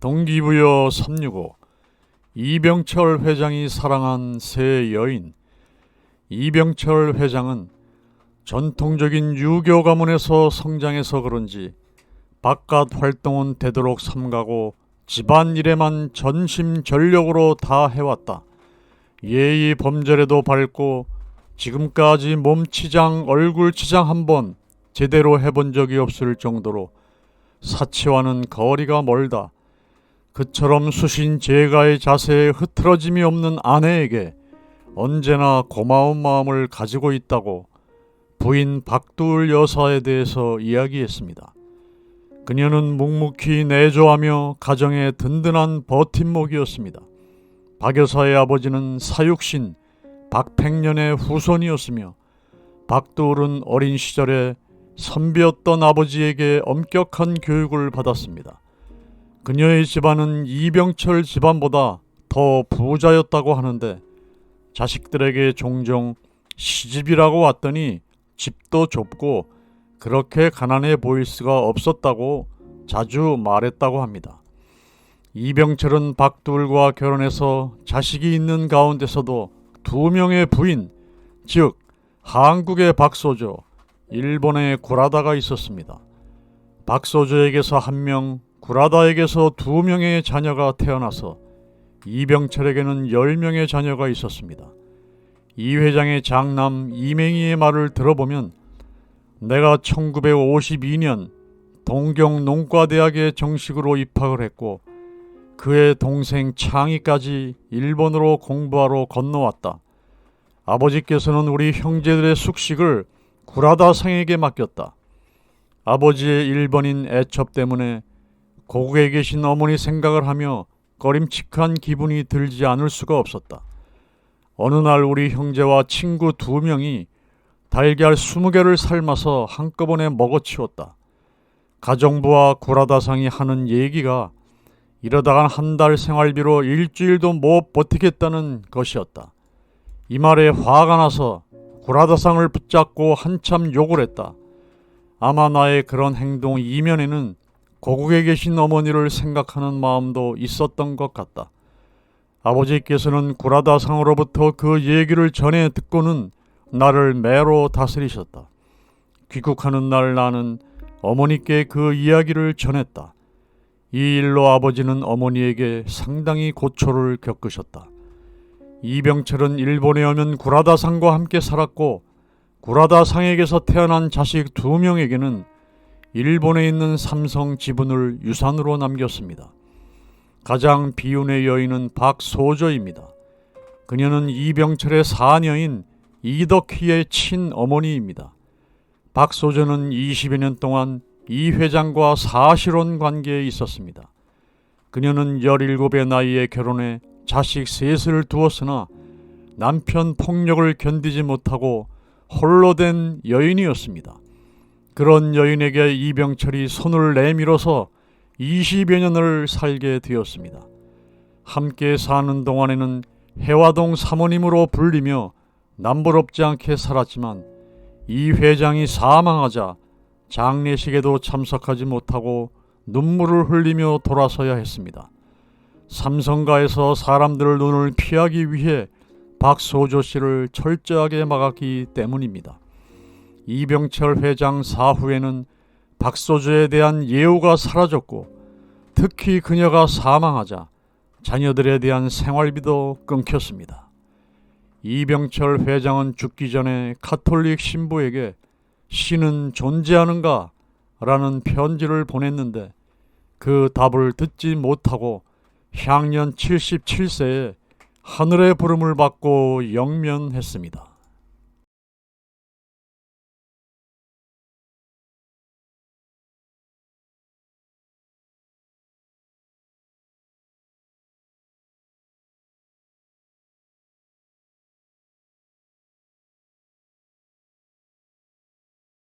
동기부여 365 이병철 회장이 사랑한 새 여인 이병철 회장은 전통적인 유교 가문에서 성장해서 그런지 바깥 활동은 되도록 삼가고 집안 일에만 전심전력으로 다 해왔다. 예의 범절에도 밝고 지금까지 몸치장 얼굴치장 한번 제대로 해본 적이 없을 정도로 사치와는 거리가 멀다. 그처럼 수신 제가의 자세에 흐트러짐이 없는 아내에게 언제나 고마운 마음을 가지고 있다고 부인 박두을 여사에 대해서 이야기했습니다. 그녀는 묵묵히 내조하며 가정의 든든한 버팀목이었습니다. 박 여사의 아버지는 사육신 박팽년의 후손이었으며 박두을은 어린 시절에 선비였던 아버지에게 엄격한 교육을 받았습니다. 그녀의 집안은 이병철 집안보다 더 부자였다고 하는데 자식들에게 종종 시집이라고 왔더니 집도 좁고 그렇게 가난해 보일 수가 없었다고 자주 말했다고 합니다. 이병철은 박두울과 결혼해서 자식이 있는 가운데서도 두 명의 부인, 즉 한국의 박소조, 일본의 구라다가 있었습니다. 박소조에게서 한 명, 구라다에게서 두 명의 자녀가 태어나서 이병철에게는 열 명의 자녀가 있었습니다. 이 회장의 장남 이맹희의 말을 들어보면 내가 1952년 동경 농과대학에 정식으로 입학을 했고 그의 동생 창희까지 일본으로 공부하러 건너왔다. 아버지께서는 우리 형제들의 숙식을 구라다 상에게 맡겼다. 아버지의 일본인 애첩 때문에 고국에 계신 어머니 생각을 하며 꺼림칙한 기분이 들지 않을 수가 없었다. 어느 날 우리 형제와 친구 두 명이 달걀 20개를 삶아서 한꺼번에 먹어치웠다. 가정부와 구라다상이 하는 얘기가 이러다간 한 달 생활비로 일주일도 못 버티겠다는 것이었다. 이 말에 화가 나서 구라다상을 붙잡고 한참 욕을 했다. 아마 나의 그런 행동 이면에는 고국에 계신 어머니를 생각하는 마음도 있었던 것 같다. 아버지께서는 구라다상으로부터 그 얘기를 전해 듣고는 나를 매로 다스리셨다. 귀국하는 날 나는 어머니께 그 이야기를 전했다. 이 일로 아버지는 어머니에게 상당히 고초를 겪으셨다. 이병철은 일본에 오면 구라다상과 함께 살았고 구라다상에게서 태어난 자식 두 명에게는 일본에 있는 삼성 지분을 유산으로 남겼습니다. 가장 비운의 여인은 박소저입니다. 그녀는 이병철의 사녀인 이덕희의 친어머니입니다. 박소저는 20여 년 동안 이 회장과 사실혼 관계에 있었습니다. 그녀는 17의 나이에 결혼해 자식 셋을 두었으나 남편 폭력을 견디지 못하고 홀로 된 여인이었습니다. 그런 여인에게 이병철이 손을 내밀어서 20여 년을 살게 되었습니다. 함께 사는 동안에는 해화동 사모님으로 불리며 남부럽지 않게 살았지만 이 회장이 사망하자 장례식에도 참석하지 못하고 눈물을 흘리며 돌아서야 했습니다. 삼성가에서 사람들을 눈을 피하기 위해 박소조 씨를 철저하게 막았기 때문입니다. 이병철 회장 사후에는 박소조에 대한 예우가 사라졌고 특히 그녀가 사망하자 자녀들에 대한 생활비도 끊겼습니다. 이병철 회장은 죽기 전에 카톨릭 신부에게 신은 존재하는가? 라는 편지를 보냈는데 그 답을 듣지 못하고 향년 77세에 하늘의 부름을 받고 영면했습니다.